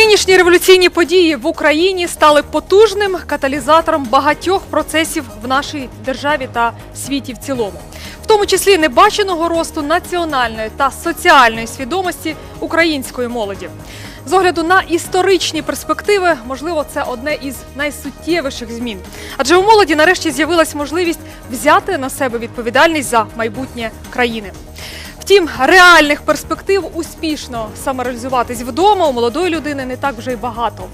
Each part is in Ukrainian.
Сьогоднішні революційні події в Україні стали потужним каталізатором багатьох процесів в нашій державі та світі в цілому, в тому числі небаченого росту національної та соціальної свідомості української молоді. З огляду на історичні перспективи, можливо, це одне із найсуттєвіших змін. Адже у молоді нарешті з'явилась можливість взяти на себе відповідальність за майбутнє країни. Втім, реальних перспектив успішно самореалізуватись вдома у молодої людини не так вже й багато.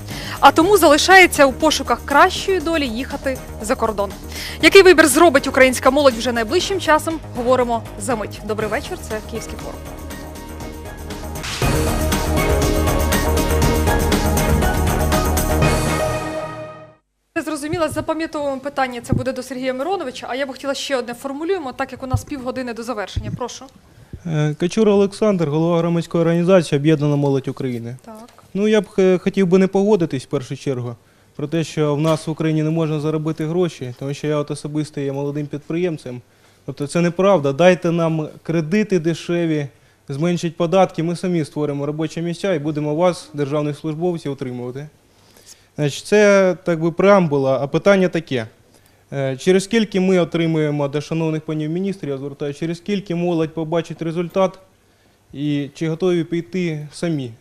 А тому залишається у пошуках кращої долі їхати за кордон. Який вибір зробить українська молодь вже найближчим часом? Говоримо за мить. Добрий вечір. Це Київський форум. Я Зрозуміла, запам'ятовуємо питання. Це буде до Сергія Мироновича. А я б хотіла ще одне формулюємо, так як у нас півгодини до завершення. Прошу. Е, Качура Олександр, голова громадської організації Об'єднана молодь України. Так. Ну я б е, хотів би не погодитись в першу чергу про те, що в нас в Україні не можна заробити гроші, тому що я от особисто є молодим підприємцем. Тобто це неправда. Дайте нам кредити дешеві, зменшіть податки, ми самі створимо робочі місця і будемо вас, державних службовців, утримувати. Значить, це так би преамбула, а питання таке. Е, Через скільки ми отримуємо до шановних панів міністрів, я звертаю, через скільки молодь побачить результат і чи готові піти самі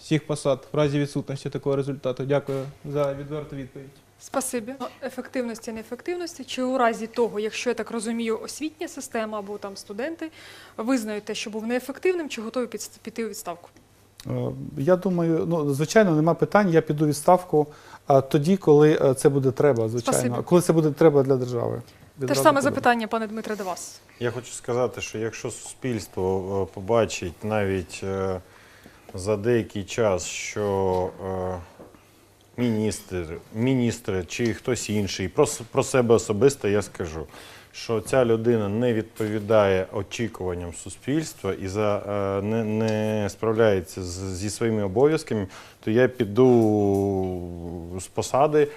з всіх посад в разі відсутності такого результату? Дякую за відверту відповідь. Спасибі. Ну, Ефективності, неефективності. Чи у разі того, якщо я так розумію, освітня система або там студенти визнають те, що був неефективним, чи готові піти у відставку? Е, Я думаю, ну звичайно, нема питань. Я піду відставку а, тоді, коли е, це буде треба, звичайно. Спасибо. Коли це буде треба для держави. Те ж саме буде. запитання, пане Дмитре, до вас. Я хочу сказати, що якщо суспільство е, побачить навіть за деякий час, що міністр, міністр чи хтось інший, про, про себе особисто я скажу, що ця людина не відповідає очікуванням суспільства і за, е, не, не справляється з, зі своїми обов'язками, то я піду з посади,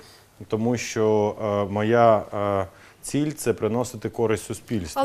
тому що е, моя е, ціль це приносити користь суспільству.